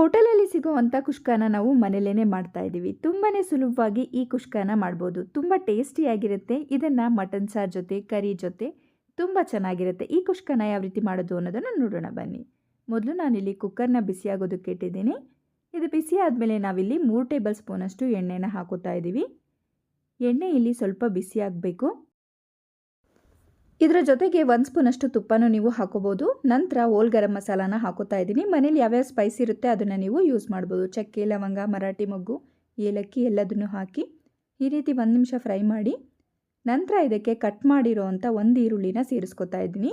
ಹೋಟೆಲಲ್ಲಿ ಸಿಗುವಂಥ ಕುಷ್ಕಾನ ನಾವು ಮನೆಯಲ್ಲೇ ಮಾಡ್ತಾ ಇದ್ದೀವಿ. ತುಂಬಾ ಸುಲಭವಾಗಿ ಈ ಕುಷ್ಕಾನ ಮಾಡ್ಬೋದು. ತುಂಬ ಟೇಸ್ಟಿಯಾಗಿರುತ್ತೆ. ಇದನ್ನು ಮಟನ್ ಸಾರ್ ಜೊತೆ, ಕರಿ ಜೊತೆ ತುಂಬ ಚೆನ್ನಾಗಿರುತ್ತೆ. ಈ ಕುಷ್ಕಾನ ಯಾವ ರೀತಿ ಮಾಡೋದು ಅನ್ನೋದನ್ನು ನೋಡೋಣ ಬನ್ನಿ. ಮೊದಲು ನಾನಿಲ್ಲಿ ಕುಕ್ಕರ್ನ ಬಿಸಿಯಾಗೋದಕ್ಕೆ ಇಟ್ಟಿದ್ದೀನಿ. ಇದು ಬಿಸಿ ಆದಮೇಲೆ ನಾವಿಲ್ಲಿ ಮೂರು ಟೇಬಲ್ ಸ್ಪೂನಷ್ಟು ಎಣ್ಣೆನ ಹಾಕೋತಾ ಇದ್ದೀವಿ. ಎಣ್ಣೆ ಇಲ್ಲಿ ಸ್ವಲ್ಪ ಬಿಸಿ ಆಗಬೇಕು. ಇದರ ಜೊತೆಗೆ ಒಂದು ಸ್ಪೂನಷ್ಟು ತುಪ್ಪನೂ ನೀವು ಹಾಕೋಬೋದು. ನಂತರ ಓಲ್ ಗರಂ ಮಸಾಲಾನ ಹಾಕೋತಾ ಇದ್ದೀನಿ. ಮನೇಲಿ ಯಾವ್ಯಾವ ಸ್ಪೈಸ್ ಇರುತ್ತೆ ಅದನ್ನು ನೀವು ಯೂಸ್ ಮಾಡ್ಬೋದು. ಚಕ್ಕೆ, ಲವಂಗ, ಮರಾಠಿ ಮೊಗ್ಗು, ಏಲಕ್ಕಿ ಎಲ್ಲದನ್ನು ಹಾಕಿ ಈ ರೀತಿ ಒಂದು ನಿಮಿಷ ಫ್ರೈ ಮಾಡಿ ನಂತರ ಇದಕ್ಕೆ ಕಟ್ ಮಾಡಿರೋ ಅಂಥ ಒಂದು ಈರುಳ್ಳಿನ ಸೇರಿಸ್ಕೊತಾ ಇದ್ದೀನಿ.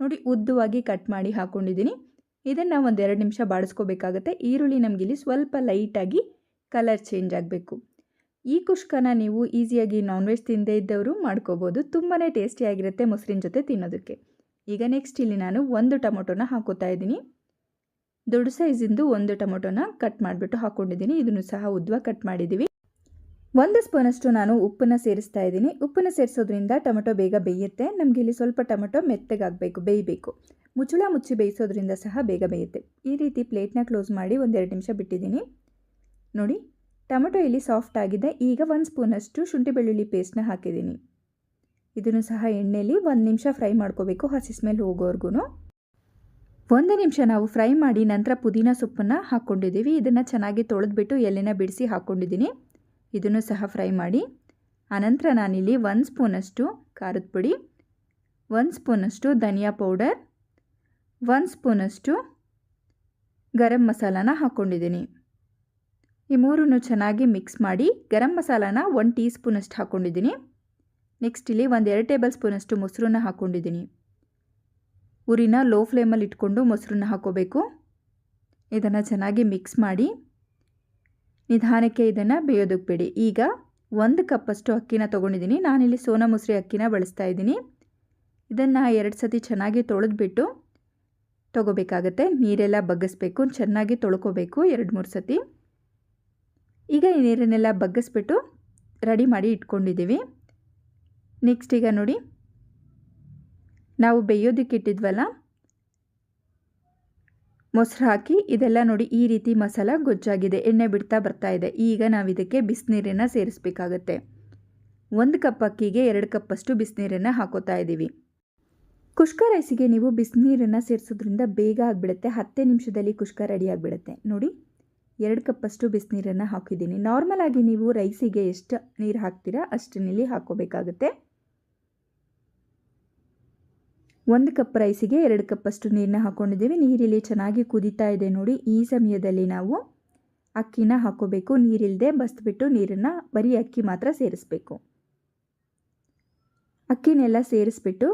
ನೋಡಿ ಉದ್ದವಾಗಿ ಕಟ್ ಮಾಡಿ ಹಾಕ್ಕೊಂಡಿದ್ದೀನಿ ಇದನ್ನು ಒಂದೆರಡು ನಿಮಿಷ ಬಾಡಿಸ್ಕೋಬೇಕಾಗತ್ತೆ ಈರುಳ್ಳಿ ನಮಗಿಲ್ಲಿ ಸ್ವಲ್ಪ ಲೈಟಾಗಿ ಕಲರ್ ಚೇಂಜ್ ಆಗಬೇಕು. ಈ ಕುಷ್ಕನ ನೀವು ಈಸಿಯಾಗಿ ನಾನ್ ವೆಜ್ ತಿಂದೇ ಇದ್ದವರು ಮಾಡ್ಕೋಬೋದು. ತುಂಬಾ ಟೇಸ್ಟಿಯಾಗಿರುತ್ತೆ ಮೊಸರಿನ ಜೊತೆ ತಿನ್ನೋದಕ್ಕೆ. ಈಗ ನೆಕ್ಸ್ಟ್ ಇಲ್ಲಿ ನಾನು ಒಂದು ಟೊಮೊಟೊನ ಹಾಕೋತಾ ಇದ್ದೀನಿ. ದೊಡ್ಡ ಸೈಜಿಂದು ಒಂದು ಟೊಮೊಟೊನ ಕಟ್ ಮಾಡಿಬಿಟ್ಟು ಹಾಕ್ಕೊಂಡಿದ್ದೀನಿ ಇದನ್ನು ಸಹ ಉದ್ವ ಕಟ್ ಮಾಡಿದ್ದೀವಿ. ಒಂದು ಸ್ಪೂನಷ್ಟು ನಾನು ಉಪ್ಪನ್ನು ಸೇರಿಸ್ತಾ ಇದ್ದೀನಿ. ಉಪ್ಪನ್ನು ಸೇರಿಸೋದ್ರಿಂದ ಟೊಮೊಟೊ ಬೇಗ ಬೇಯುತ್ತೆ. ನಮಗೆ ಇಲ್ಲಿ ಸ್ವಲ್ಪ ಟೊಮೊಟೊ ಮೆತ್ತಗಾಗಬೇಕು, ಬೇಯಬೇಕು. ಮುಚ್ಚಳ ಮುಚ್ಚಿ ಬೇಯಿಸೋದ್ರಿಂದ ಸಹ ಬೇಗ ಬೇಯುತ್ತೆ. ಈ ರೀತಿ ಪ್ಲೇಟ್ನ ಕ್ಲೋಸ್ ಮಾಡಿ ಒಂದೆರಡು ನಿಮಿಷ ಬಿಟ್ಟಿದ್ದೀನಿ. ನೋಡಿ ಟೊಮೆಟೊ ಇಲ್ಲಿ ಸಾಫ್ಟ್ ಆಗಿದೆ. ಈಗ ಒಂದು ಸ್ಪೂನಷ್ಟು ಶುಂಠಿ ಬೆಳ್ಳುಳ್ಳಿ ಪೇಸ್ಟ್ನ ಹಾಕಿದ್ದೀನಿ. ಇದನ್ನು ಸಹ ಎಣ್ಣೆಯಲ್ಲಿ ಒಂದು ನಿಮಿಷ ಫ್ರೈ ಮಾಡ್ಕೋಬೇಕು ಹಸಿ ಸ್ಮೆಲ್ ಹೋಗೋವರೆಗೂ ಒಂದು ನಿಮಿಷ ನಾವು ಫ್ರೈ ಮಾಡಿ ನಂತರ ಪುದೀನ ಸೊಪ್ಪನ್ನು ಹಾಕ್ಕೊಂಡಿದ್ದೀವಿ. ಇದನ್ನು ಚೆನ್ನಾಗಿ ತೊಳೆದ್ಬಿಟ್ಟು ಎಲೆನ ಬಿಡಿಸಿ ಹಾಕ್ಕೊಂಡಿದ್ದೀನಿ. ಇದನ್ನು ಸಹ ಫ್ರೈ ಮಾಡಿ. ಆನಂತರ ನಾನಿಲ್ಲಿ ಒಂದು ಸ್ಪೂನಷ್ಟು ಖಾರದ ಪುಡಿ, ಒಂದು ಸ್ಪೂನಷ್ಟು ಧನಿಯಾ ಪೌಡರ್, ಒಂದು ಸ್ಪೂನಷ್ಟು ಗರಂ ಮಸಾಲಾನ ಹಾಕ್ಕೊಂಡಿದ್ದೀನಿ. ಈ ಮೂರನ್ನು ಚೆನ್ನಾಗಿ ಮಿಕ್ಸ್ ಮಾಡಿ ಗರಂ ಮಸಾಲಾನ ಒನ್ ಟೀ ಸ್ಪೂನಷ್ಟು ಹಾಕ್ಕೊಂಡಿದ್ದೀನಿ. ನೆಕ್ಸ್ಟ್ ಇಲ್ಲಿ ಒಂದು ಎರಡು ಟೇಬಲ್ ಸ್ಪೂನಷ್ಟು ಮೊಸರನ್ನ ಹಾಕ್ಕೊಂಡಿದ್ದೀನಿ. ಉರಿನ ಲೋ ಫ್ಲೇಮಲ್ಲಿ ಇಟ್ಕೊಂಡು ಮೊಸರನ್ನ ಹಾಕೋಬೇಕು. ಇದನ್ನು ಚೆನ್ನಾಗಿ ಮಿಕ್ಸ್ ಮಾಡಿ ನಿಧಾನಕ್ಕೆ ಇದನ್ನು ಬೇಯೋದಕ್ಕೆ ಬಿಡಿ. ಈಗ ಒಂದು ಕಪ್ಪಷ್ಟು ಅಕ್ಕಿನ ತೊಗೊಂಡಿದ್ದೀನಿ. ನಾನಿಲ್ಲಿ ಸೋನಾ ಮೊಸರಿ ಅಕ್ಕಿನ ಬಳಸ್ತಾ ಇದ್ದೀನಿ. ಇದನ್ನು ಎರಡು ಸತಿ ಚೆನ್ನಾಗಿ ತೊಳೆದ್ಬಿಟ್ಟು ತೊಗೋಬೇಕಾಗತ್ತೆ. ನೀರೆಲ್ಲ ಬಗ್ಗಿಸ್ಬೇಕು. ಚೆನ್ನಾಗಿ ತೊಳ್ಕೊಬೇಕು ಎರಡು ಮೂರು ಸತಿ. ಈಗ ಈ ನೀರನ್ನೆಲ್ಲ ಬಗ್ಗಿಸ್ಬಿಟ್ಟು ರೆಡಿ ಮಾಡಿ ಇಟ್ಕೊಂಡಿದ್ದೀವಿ. ನೆಕ್ಸ್ಟ್ ಈಗ ನೋಡಿ, ನಾವು ಬೇಯೋದಕ್ಕೆ ಇಟ್ಟಿದ್ವಲ್ಲ, ಮೊಸರು ಹಾಕಿ ಇದೆಲ್ಲ ನೋಡಿ ಈ ರೀತಿ ಮಸಾಲ ಗೊಜ್ಜಾಗಿದೆ, ಎಣ್ಣೆ ಬಿಡ್ತಾ ಬರ್ತಾ ಇದೆ. ಈಗ ನಾವು ಇದಕ್ಕೆ ಬಿಸಿನೀರನ್ನು ಸೇರಿಸಬೇಕಾಗತ್ತೆ. ಒಂದು ಕಪ್ ಅಕ್ಕಿಗೆ ಎರಡು ಕಪ್ಪಷ್ಟು ಬಿಸಿನೀರನ್ನು ಹಾಕೋತಾ ಇದ್ದೀವಿ ಕುಷ್ಕ ರೈಸಿಗೆ ನೀವು ಬಿಸಿನೀರನ್ನು ಸೇರಿಸೋದ್ರಿಂದ ಬೇಗ ಆಗಿಬಿಡುತ್ತೆ. ಹತ್ತೇ ನಿಮಿಷದಲ್ಲಿ ಕುಷ್ಕ ರೆಡಿ ಆಗಿಬಿಡುತ್ತೆ. ನೋಡಿ. ಎರಡು ಕಪ್ಪಷ್ಟು ಬಿಸಿನೀರನ್ನು ಹಾಕಿದ್ದೀನಿ. ನಾರ್ಮಲ್ ಆಗಿ ನೀವು ರೈಸಿಗೆ ಎಷ್ಟು ನೀರು ಹಾಕ್ತೀರಾ ಅಷ್ಟು ನೀಲಿ ಹಾಕೋಬೇಕಾಗುತ್ತೆ. ಒಂದು ಕಪ್ ರೈಸಿಗೆ ಎರಡು ಕಪ್ಪಷ್ಟು ನೀರನ್ನ ಹಾಕ್ಕೊಂಡಿದ್ದೀವಿ ನೀರಿಲ್ಲಿ ಚೆನ್ನಾಗಿ ಕುದೀತಾ ಇದೆ ನೋಡಿ. ಈ ಸಮಯದಲ್ಲಿ ನಾವು ಅಕ್ಕಿನ ಹಾಕೋಬೇಕು. ನೀರಿಲ್ಲದೆ ಬಸ್ಬಿಟ್ಟು ನೀರನ್ನು ಬರೀ ಅಕ್ಕಿ ಮಾತ್ರ ಸೇರಿಸ್ಬೇಕು. ಅಕ್ಕಿನೆಲ್ಲ ಸೇರಿಸ್ಬಿಟ್ಟು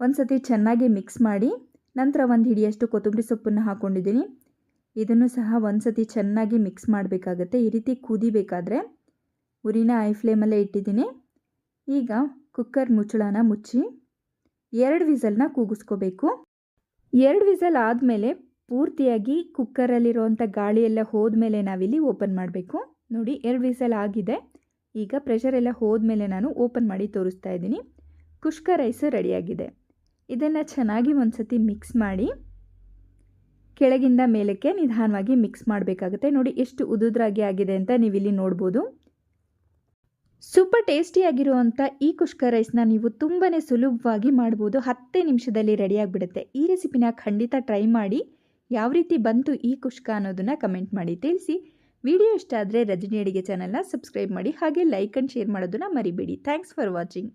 ಒಂದು ಸತಿ ಚೆನ್ನಾಗಿ ಮಿಕ್ಸ್ ಮಾಡಿ ನಂತರ ಒಂದು ಹಿಡಿಯಷ್ಟು ಕೊತ್ತಂಬರಿ ಸೊಪ್ಪನ್ನು ಹಾಕ್ಕೊಂಡಿದ್ದೀನಿ ಇದನ್ನು ಸಹ ಒಂದು ಸತಿ ಚೆನ್ನಾಗಿ ಮಿಕ್ಸ್ ಮಾಡಬೇಕಾಗತ್ತೆ. ಈ ರೀತಿ ಕುದಿಬೇಕಾದ್ರೆ ಉರಿನ ಐ ಫ್ಲೇಮಲ್ಲೇ ಇಟ್ಟಿದ್ದೀನಿ. ಈಗ ಕುಕ್ಕರ್ ಮುಚ್ಚಳನ ಮುಚ್ಚಿ ಎರಡು ವಿಸಲ್ನ ಕೂಗಿಸ್ಕೋಬೇಕು. ಎರಡು ವಿಸಲ್ ಆದಮೇಲೆ ಪೂರ್ತಿಯಾಗಿ ಕುಕ್ಕರಲ್ಲಿರುವಂಥ ಗಾಳಿ ಎಲ್ಲ ಹೋದ್ಮೇಲೆ ನಾವಿಲ್ಲಿ ಓಪನ್ ಮಾಡಬೇಕು. ನೋಡಿ, ಎರಡು ವಿಸಲ್ ಆಗಿದೆ. ಈಗ ಪ್ರೆಷರ್ ಎಲ್ಲ ಹೋದ್ಮೇಲೆ ನಾನು ಓಪನ್ ಮಾಡಿ ತೋರಿಸ್ತಾ ಇದ್ದೀನಿ. ಕುಷ್ಕ ರೈಸು ರೆಡಿಯಾಗಿದೆ. ಇದನ್ನು ಚೆನ್ನಾಗಿ ಒಂದು ಸತಿ ಮಿಕ್ಸ್ ಮಾಡಿ ಕೆಳಗಿಂದ ಮೇಲಕ್ಕೆ ನಿಧಾನವಾಗಿ ಮಿಕ್ಸ್ ಮಾಡಬೇಕಾಗುತ್ತೆ. ನೋಡಿ, ಎಷ್ಟು ಉದುದ್ರಾಗಿ ಆಗಿದೆ ಅಂತ ನೀವಿಲ್ಲಿ ನೋಡ್ಬೋದು. ಸೂಪರ್ ಟೇಸ್ಟಿಯಾಗಿರುವಂಥ ಈ ಕುಷ್ಕ ರೈಸ್ನ ನೀವು ತುಂಬಾ ಸುಲಭವಾಗಿ ಮಾಡ್ಬೋದು. ಹತ್ತೇ ನಿಮಿಷದಲ್ಲಿ ರೆಡಿಯಾಗಿಬಿಡುತ್ತೆ ಈ ರೆಸಿಪಿನ ಖಂಡಿತ ಟ್ರೈ ಮಾಡಿ ಯಾವ ರೀತಿ ಬಂತು ಈ ಕುಷ್ಕ ಅನ್ನೋದನ್ನು ಕಮೆಂಟ್ ಮಾಡಿ ತಿಳಿಸಿ. ವಿಡಿಯೋ ಇಷ್ಟ ಆದರೆ ರಜನಿ ಅಡಿಗೆ ಚಾನಲ್ನ ಸಬ್ಸ್ಕ್ರೈಬ್ ಮಾಡಿ. ಹಾಗೆ ಲೈಕ್ ಆ್ಯಂಡ್ ಶೇರ್ ಮಾಡೋದನ್ನು ಮರಿಬೇಡಿ. Thanks for watching